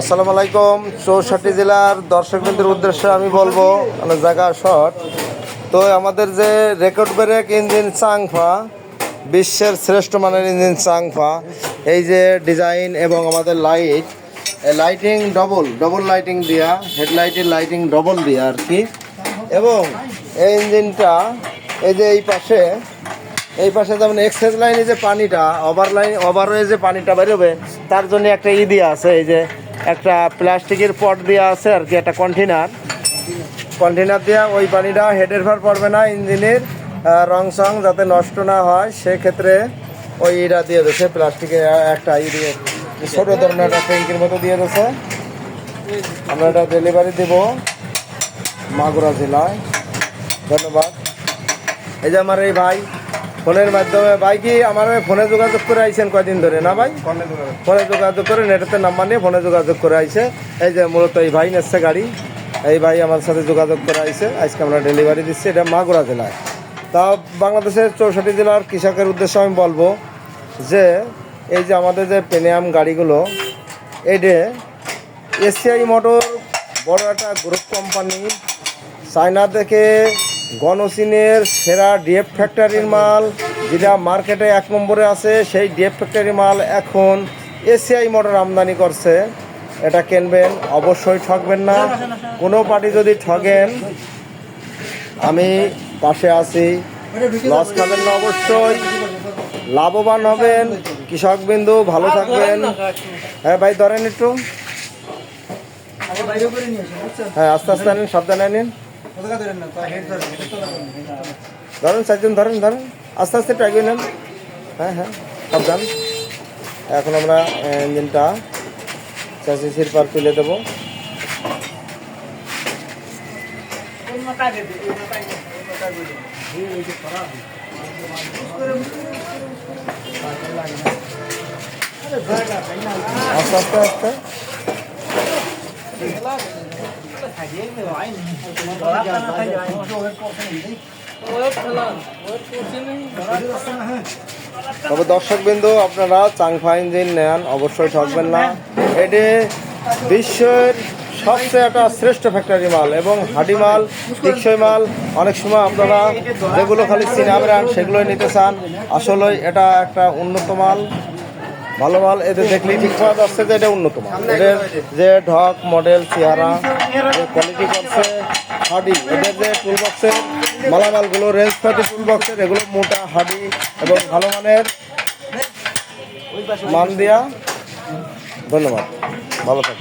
আসসালামু আলাইকুম, চৌষট্টি জেলার দর্শকবৃন্দের উদ্দেশ্যে আমি বলব মানে জায়গা শর্ট। তো আমাদের যে রেকর্ড ব্রেক ইঞ্জিন চাংফা, বিশ্বের শ্রেষ্ঠ মানের ইঞ্জিন চাংফা, এই যে ডিজাইন এবং আমাদের light lighting double double lighting দেওয়া হেডলাইটের লাইটিং ডবল দেওয়া আর কি। এবং এই ইঞ্জিনটা এই যে এই পাশে এই পাশে যেমন এক্সেস লাইনে যে পানিটা ওভার লাইন ওভারওয়ে যে পানিটা বেরোবে, তার জন্য একটা ই আছে, এই যে একটা প্লাস্টিকের পট দেওয়া আছে আর কি, একটা কন্টেনার কন্টেনার দেওয়া ওই পানিটা হেডের ভার পড়বে না, ইঞ্জিনের রং সং যাতে নষ্ট না হয়, সেক্ষেত্রে ওই ইটা দিয়ে দিয়েছে প্লাস্টিকের একটা ই দিয়ে, ছোটো ধরনের একটা ট্যাঙ্কির মতো দিয়ে দিয়েছে আমরা এটা ডেলিভারি দেব মাগুরা জেলায়। ধন্যবাদ। এই যে আমার এই ভাই ফোনের মাধ্যমে ভাই কি আমার ফোনে যোগাযোগ করে আইছেন কয়দিন ধরে? না ভাই? ফোনে যোগাযোগ করে নেটেতে নাম্বার নিয়ে ফোনে যোগাযোগ করে আইছে। এই যে মূলত এই ভাই নেচ্ছে গাড়ি এই ভাই আমার সাথে যোগাযোগ করে আইছে। আজকে আমরা ডেলিভারি দিচ্ছি এটা মাগুরা জেলায়। তা বাংলাদেশের চৌষট্টি জেলার কৃষকের উদ্দেশ্যে আমি বলব যে এই যে আমাদের যে প্রিমিয়াম গাড়িগুলো এইটে এসিআই মোটর বড় একটা গ্রুপ কোম্পানি চায়না থেকে গণচীনের সেরা ডিএফ ফ্যাক্টরির মাল, যেটা মার্কেটে এক নম্বরে আছে, সেই ডিএফ ফ্যাক্টরি মাল এখন এসিআই মোটর আমদানি করছে। এটা কিনবেন, অবশ্যই ঠকবেন না। কোনো পার্টি যদি ঠগেন, আমি পাশে আছি। লস খাবেন না অবশ্যই। লাভবান হবেন। কৃষক বিন্দু ভালো থাকবেন। হ্যাঁ ভাই, ধরেন একটু। হ্যাঁ আস্তে আস্তে আনেন, সাবধানে আনেন। ধরেন চারজন, ধরেন ধরেন। আস্তে আস্তে ট্রাইবে নেন। হ্যাঁ হ্যাঁ সাবধান। এখন আমরা ইঞ্জিনটা চাষিসির পার তুলে দেবো। আস্তে আস্তে আস্তে। তবে দর্শক বিন্দু আপনারা চাংফা ইঞ্জিন নেন, অবশ্যই ঠকবেন না। এটি বিশ্বের সবচেয়ে একটা শ্রেষ্ঠ ফ্যাক্টরি মাল এবং হাডি মাল টিকসই মাল, অনেক সময় আপনারা যেগুলো খালি চিনা ব্র্যান্ড সেগুলোই নিতে চান আসলে এটা একটা উন্নত মাল, ভালো মাল। এদের দেখলেই ঠিক পাওয়া যাচ্ছে যে এটা উন্নত মাল। এদের যে ঢক, মডেল, চেহারা কোয়ালিটি হাডি এদের যে মালামালগুলো রেঞ্জ এগুলো মোটা হাডি এবং ভালো মানের মান দেয়া। ধন্যবাদ। ভালো থাকবেন।